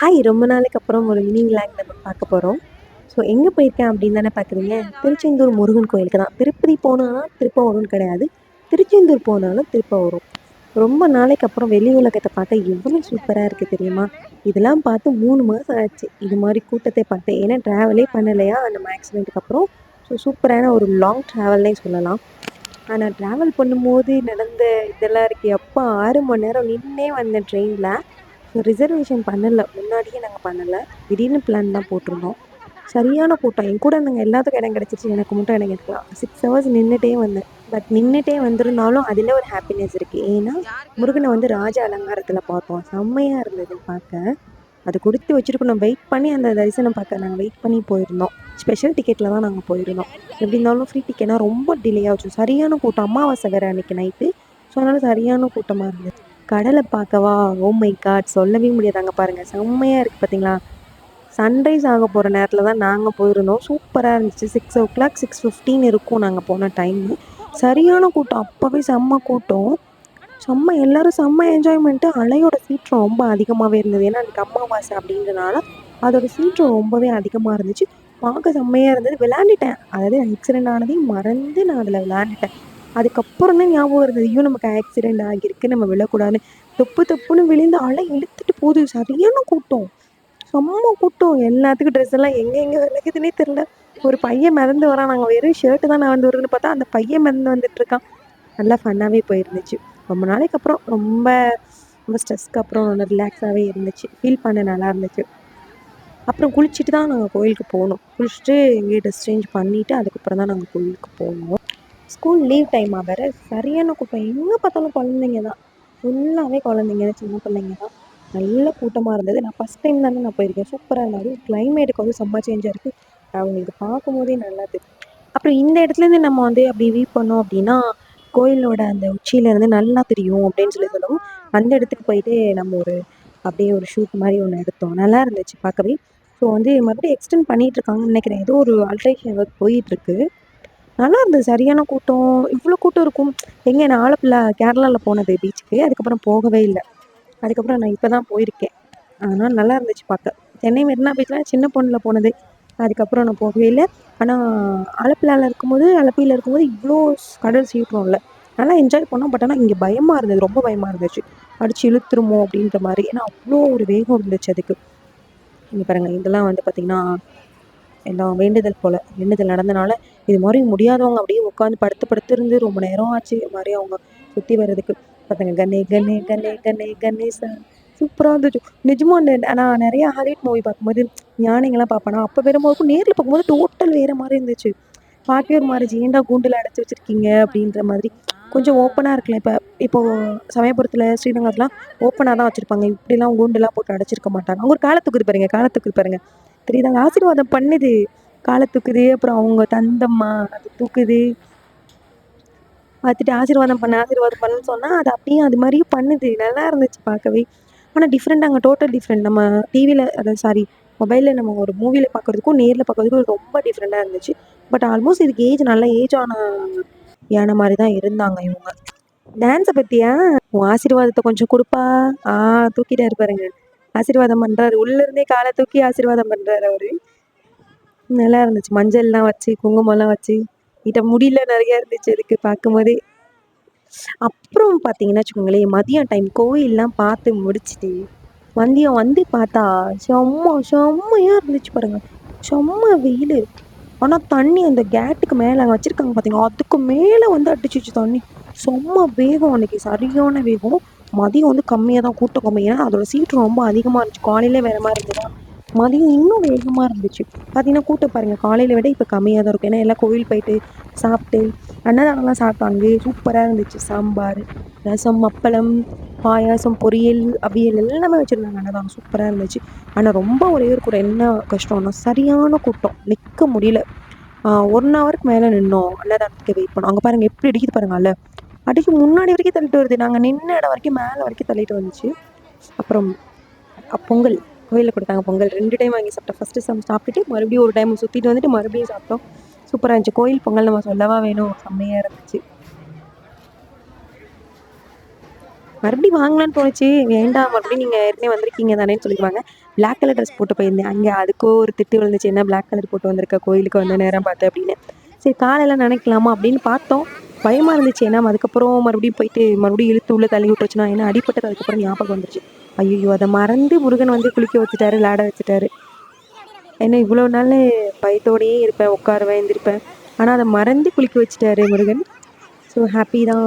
Hi ரொம்ப நாளைக்கு அப்புறம் ஒரு மினி விளாக் நம்ம பார்க்க போகிறோம் ஸோ எங்கே போயிருக்கேன் அப்படின்னு தானே பார்க்குறீங்க? திருச்செந்தூர் முருகன் கோயிலுக்கு தான். திருப்பதி போனாலும் திருப்பவரம்னு கிடையாது. திருச்செந்தூர் போனாலும் திருப்ப வரும் ரொம்ப நாளைக்கு அப்புறம் வெளி உலகத்தை பார்த்தா எவ்வளோ சூப்பராக இருக்குது தெரியுமா? இதெல்லாம் பார்த்து மூணு மாதம் ஆச்சு. இது மாதிரி கூட்டத்தை பார்த்தேன். ஏன்னா ட்ராவலே பண்ணலையா? நம்ம ஆக்சிடெண்ட்டுக்கு அப்புறம். ஸோ சூப்பரான ஒரு லாங் ட்ராவல்னே சொல்லலாம். ஆனால் ட்ராவல் பண்ணும்போது நடந்த இதெல்லாம் இருக்குது எப்போ ஆறு மணி நேரம் நின்னே வந்தேன் ட்ரெயினில் ஸோ ரிசர்வேஷன் பண்ணலை. முன்னாடியே நாங்கள் பண்ணலை. திடீர்னு பிளான் தான் போட்டிருந்தோம். சரியான கூட்டம். என் கூட நாங்கள் எல்லாத்துக்கும் இடம் கிடச்சிச்சு எனக்கு மட்டும் இடம் கிடைக்கலாம் சிக்ஸ் ஹவர்ஸ் நின்றுட்டே வந்தேன். பட் நின்றுட்டே வந்திருந்தாலும் அதில் ஒரு ஹாப்பினஸ் இருக்குது ஏன்னா முருகனை வந்து ராஜ அலங்காரத்தில் பார்த்தோம். செம்மையாக இருந்தது பார்க்க. அது கொடுத்து வச்சுருக்கணும். வெயிட் பண்ணி அந்த தரிசனம் பார்க்க நாங்கள் வெயிட் பண்ணி போயிருந்தோம். ஸ்பெஷல் டிக்கெட்டில் தான் நாங்கள் போயிருந்தோம். எப்படி இருந்தாலும் ஃப்ரீ டிக்கெட்னா ரொம்ப டிலே ஆச்சு. சரியான கூட்டம். அமாவாசை வேறு அன்றைக்கி நைட்டு ஸோ அதனால் சரியான கூட்டமாக இருந்தது. கடலை பார்க்கவா? ஓ மை காட் சொல்லவே முடியாதாங்க பாருங்கள் செம்மையாக இருக்குது பார்த்தீங்களா சன்ரைஸ் ஆக போகிற நேரத்தில் தான் நாங்கள் போயிருந்தோம். சூப்பராக இருந்துச்சு. Six o'clock six fifteen இருக்கும் நாங்கள் போன டைமு சரியான கூட்டம். அப்போவே செம்ம கூட்டம். செம்ம எல்லோரும் செம்ம என்ஜாய்மெண்ட்டு அலையோட சீற்றம் ரொம்ப அதிகமாகவே இருந்தது. ஏன்னா அன்றைக்கி அம்மாவாசை அப்படின்றனால அதோட சீற்றம் ரொம்பவே அதிகமாக இருந்துச்சு. பார்க்க செம்மையாக இருந்தது. விளாண்டுட்டேன் அதாவது ஆக்சிடென்ட் ஆனதையும் மறந்து நான் அதில் விளாண்டுட்டேன் அதுக்கப்புறம் தான் ஞாபகம் இருந்தது ஐயோ நமக்கு ஆக்சிடெண்ட் ஆகியிருக்கு நம்ம விழக்கூடாதுன்னு. தொப்பு தொப்புன்னு விழுந்து அலை இழுத்துட்டு போகுது சரியான கூட்டம். செம்ம கூட்டம். எல்லாத்துக்கும் ட்ரெஸ் எல்லாம் எங்கே எங்கே விளக்குதுன்னே தெரில ஒரு பையன் மிதந்து வரான். நாங்கள் வெறும் ஷர்ட்டு தான் நான் வந்து வருதுன்னு பார்த்தா அந்த பையன் மிதந்து வந்துட்டு இருக்கான். நல்லா ஃபன்னாகவே போயிருந்துச்சு. ரொம்ப நாளைக்கு அப்புறம் ரொம்ப ரொம்ப ஸ்ட்ரெஸ்க்கு அப்புறம் நல்லா ரிலாக்ஸாகவே இருந்துச்சு. ஃபீல் பண்ண நல்லா இருந்துச்சு. அப்புறம் குளிச்சுட்டு தான் நாங்கள் கோயிலுக்கு போனோம். குளிச்சுட்டு எங்கேயும் ட்ரெஸ் சேஞ்ச் பண்ணிவிட்டு அதுக்கப்புறம் தான் நாங்கள் கோயிலுக்கு போனோம். ஸ்கூல் லீவ் டைமாக வேறு? சரியான கூட்டம். எங்கே பார்த்தாலும் குழந்தைங்க தான். ஃபுல்லாகவே குழந்தைங்க சின்ன பிள்ளைங்க தான். நல்ல கூட்டமாக இருந்தது. நான் ஃபஸ்ட் டைம் தானே நான் போயிருக்கேன். சூப்பராக இருந்தது. கிளைமேட்டுக்கு வந்து செம்ம சேஞ்சாக இருக்குது அவங்களுக்கு பார்க்கும்போதே நல்லா தெரியும் அப்புறம் இந்த இடத்துலேருந்து நம்ம வந்து அப்படி வியூ பண்ணோம் அப்படின்னா கோயிலோட அந்த உச்சியிலேருந்து நல்லா தெரியும் அப்படின்னு சொல்லி சொல்லவும் அந்த இடத்துக்கு போயிட்டு நம்ம ஒரு அப்படியே ஒரு ஷூட் மாதிரி ஒன்று எடுத்தோம். நல்லா இருந்துச்சு பார்க்கவே. ஸோ வந்து மறுபடியும் எக்ஸ்டெண்ட் பண்ணிகிட்ருக்காங்கன்னு நினைக்கிறேன். ஏதோ ஒரு ஆல்ட்ரேஷன் ஒர்க் போயிட்டுருக்கு நல்லா இருந்தது. சரியான கூட்டம். இவ்வளோ கூட்டம் இருக்கும். எங்கே நான் ஆலப்பிள்ளை கேரளாவில் போனது பீச்சுக்கு அதுக்கப்புறம் போகவே இல்லை. அதுக்கப்புறம் நான் இப்போ தான் போயிருக்கேன். அதனால் நல்லா இருந்துச்சு பார்க்க. சென்னை மெரினா பீச்லாம் சின்ன பொண்ணில் போனது. அதுக்கப்புறம் நான் போகவே இல்லை. ஆனால் ஆலப்புழாவில் இருக்கும்போது அலப்பியில் இருக்கும்போது இவ்வளோ கடல் சீற்றம் இல்லை நல்லா என்ஜாய் பண்ணோம். பட் ஆனால் இங்கே பயமாக இருந்தது. ரொம்ப பயமாக இருந்துச்சு. அடித்து இழுத்துருமோ அப்படின்ற மாதிரி. ஏன்னா அவ்வளோ ஒரு வேகம் இருந்துச்சு அதுக்கு. இங்கே பாருங்கள் இதெல்லாம் வந்து பார்த்திங்கன்னா எல்லாம் வேண்டுதல் போல் வேண்டுதல் நடந்தனால இது மாதிரி முடியாதவங்க அப்படியே உட்காந்து படுத்து படுத்து இருந்து ரொம்ப நேரம் ஆச்சு இது மாதிரி அவங்க சுற்றி வர்றதுக்கு. பார்த்தாங்க கண்ணே கண்ணே கண்ணே கண்ணே கணேசா சூப்பராக இருந்துச்சு. நிஜமாக நான் நிறைய ஹாலிவுட் மூவி பார்க்கும்போது ஞானிங்கெல்லாம் பார்ப்பேனா அப்போ வரும்போது நேரில் பார்க்கும்போது டோட்டல் வேறு மாதிரி இருந்துச்சு. பார்க்கவே ஒரு மாதிரி ஏன்டா கூண்டில் அடைச்சி வச்சுருக்கீங்க அப்படின்ற மாதிரி. கொஞ்சம் ஓப்பனாக இருக்கலாம் இப்போ இப்போது சமயபுரத்தில் ஸ்ரீரங்கத்துலாம் ஓப்பனாக தான் வச்சுருப்பாங்க. இப்படிலாம் கூண்டுலாம் போட்டு அடைச்சிருக்க மாட்டாங்க. அவங்க ஒரு காலத்துக்கு பாருங்க காலத்துக்கு பாருங்க. தெரியுதாங்க ஆசீர்வாதம் பண்ணுது. காலை தூக்குது அப்புறம் அவங்க தந்தம்மா அது தூக்குது. பார்த்துட்டு ஆசீர்வாதம் பண்ண ஆசீர்வாதம் பண்ணுன்னு சொன்னால் அது அப்படியே அது மாதிரியும் பண்ணுது. நல்லா இருந்துச்சு பார்க்கவே. ஆனால் டிஃப்ரெண்ட் அங்கே டோட்டல் டிஃப்ரெண்ட் நம்ம டிவியில் அதாவது சாரி மொபைலில் நம்ம ஒரு மூவியில் பார்க்குறதுக்கும் நேரில் பார்க்குறதுக்கும் ரொம்ப டிஃப்ரெண்ட்டாக இருந்துச்சு. பட் ஆல்மோஸ்ட் இதுக்கு ஏஜ் நல்ல ஏஜ் ஆன யானை மாதிரி தான் இருந்தாங்க இவங்க. டான்ஸை பற்றியா உன் ஆசீர்வாதத்தை கொஞ்சம் கொடுப்பா. ஆ தூக்கிட்டே இருப்பாருங்க ஆசீர்வாதம் பண்ணுறாரு உள்ளேருந்தே காலை தூக்கி ஆசீர்வாதம் பண்ணுறாரு அவர். நல்லா இருந்துச்சு. மஞ்சள்லாம் வச்சு குங்குமம்லாம் வச்சு. கிட்ட முடியல நிறையா இருந்துச்சு அதுக்கு பார்க்கும்போதே. அப்புறம் பார்த்தீங்கன்னா வச்சுக்கோங்களேன் மதியம் டைம் கோயிலெலாம் பார்த்து முடிச்சுட்டு மதியம் வந்து பார்த்தா செம்ம செம்மையாக இருந்துச்சு பாருங்கள் செம்ம வெயில். ஆனால் தண்ணி அந்த கேட்டுக்கு மேலே அங்கே வச்சுருக்காங்க பார்த்தீங்களா? அதுக்கு மேலே வந்து அடிச்சிச்சு தண்ணி. செம்ம வேகம் அன்றைக்கி சரியான வேகம். மதியம் வந்து கம்மியாக தான் கூட்டம் கம்மி. ஏன்னா அதோட சீட்டு ரொம்ப அதிகமாக இருந்துச்சு. காலையிலே வேறு மாதிரி இருந்ததா. மதியம் இன்னும் வேகமாக இருந்துச்சு. பார்த்தீங்கன்னா கூட்டம் பாருங்கள் காலையில் விட இப்போ கம்மியாக தான் இருக்கும். ஏன்னா எல்லாம் கோவில் போயிட்டு சாப்பிட்டு அன்னதானம்லாம் சாப்பிட்டாங்க. சூப்பராக இருந்துச்சு. சாம்பார் ரசம் அப்பளம் பாயாசம் பொரியல் அவியல் எல்லாமே வச்சுருந்தாங்க. அன்னதானம் சூப்பராக இருந்துச்சு. ஆனால் ரொம்ப ஒரே ஒரு கூட என்ன கஷ்டம்னா சரியான கூட்டம். நிற்க முடியல. ஒன் ஹவருக்கு மேலே நின்னோம். அன்னதானத்துக்கு வெயிட் பண்ணோம். அங்கே பாருங்கள் எப்படி அடிக்குது பாருங்கள் அல்ல அடிக்கு முன்னாடி வரைக்கும் தள்ளிட்டு வருது. நாங்கள் நின்ன இடம் வரைக்கும் மேலே வரைக்கும் தள்ளிட்டு வந்துச்சு. அப்புறம் பொங்கல். கோயிலில் கொடுத்தாங்க பொங்கல். ரெண்டு டைம் வாங்கி சாப்பிட்டோம். ஃபஸ்ட்டு சம் சாப்பிட்டுட்டு மறுபடியும் ஒரு டைம் சுற்றிட்டு வந்துட்டு மறுபடியும் சாப்பிட்டோம். சூப்பராக இருந்துச்சு. கோயில் பொங்கல் நம்ம சொல்லவா வேணும்? செம்மையாக இருந்துச்சு. மறுபடியும் வாங்கலான்னு தோணுச்சு. வேண்டாம் மறுபடியும் நீங்கள் ஏற்கனவே வந்திருக்கீங்க தானேன்னு சொல்லிடுவாங்க. பிளாக் கலர் ட்ரெஸ் போட்டு போயிருந்தேன். அங்கே அதுக்கோ ஒரு திட்டு விழுந்துச்சு. என்ன பிளாக் கலர் போட்டு வந்திருக்க? கோயிலுக்கு வந்த நேரம் பார்த்து அப்படின்னு. சரி காலையில் நினைக்கலாமா அப்படின்னு பார்த்தோம். பயமாக இருந்துச்சு. ஏன்னா அதுக்கப்புறம் மறுபடியும் போயிட்டு மறுபடியும் இழுத்து உள்ள தள்ளி விட்டுருச்சுன்னா ஏன்னா அடிப்பட்டது அதுக்கப்புறம் ஞாபகம் வந்துருச்சு. ஐயோ அதை மறந்து முருகன் வந்து குளிக்க வச்சுட்டாரு விளாட வச்சுட்டாரு. ஏன்னா இவ்வளோ நாள் பயத்தோடையே இருப்பேன் உட்காருவேன் எந்திருப்பேன். ஆனால் அதை மறந்து குளிக்க வச்சுட்டாரு முருகன். ஸோ ஹாப்பி தான்.